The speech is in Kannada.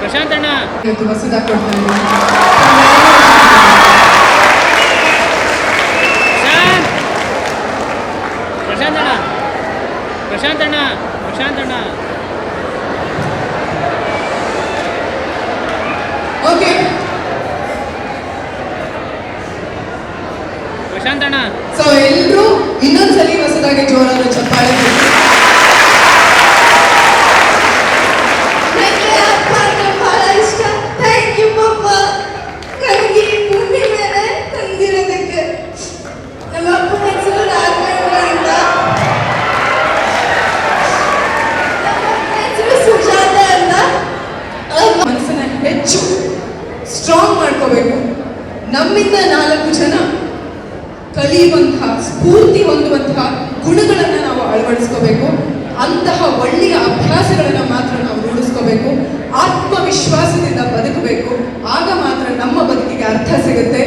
ಪ್ರಶಾಂತ್ ಅಣ್ಣ. ಇವತ್ತು ಹೊಸದಾಗಿ ಕೊಡ್ತಾ ಪ್ರಶಾಂತ್. ಪ್ರಶಾಂತ್ ಅಣ್ಣ. ಪ್ರಶಾಂತ್ ಅಣ್ಣ. ಪ್ರಶಾಂತ್ ಅಣ್ಣ. ಓಕೆ. ಪ್ರಶಾಂತ್ ಅಣ್ಣ. ಸೊ ಎಲ್ಲರೂ ಇನ್ನೊಂದ್ಸಲಿ ಹೊಸದಾಗಿ ಜೋರಾದ ಕೊಡಬೇಕು ನಮ್ಮಿಂದ ನಾಲ್ಕು ಜನ ಕಲಿಯುವಂತಹ, ಸ್ಫೂರ್ತಿ ಹೊಂದುವಂತಹ ಗುಣಗಳನ್ನು ನಾವು ಅಳವಡಿಸ್ಕೋಬೇಕು. ಅಂತಹ ಒಳ್ಳೆಯ ಅಭ್ಯಾಸಗಳನ್ನು ಮಾತ್ರ ನಾವು ರೂಢಿಸ್ಕೋಬೇಕು. ಆತ್ಮವಿಶ್ವಾಸದಿಂದ ಬದುಕಬೇಕು. ಆಗ ಮಾತ್ರ ನಮ್ಮ ಬದುಕಿಗೆ ಅರ್ಥ ಸಿಗುತ್ತೆ.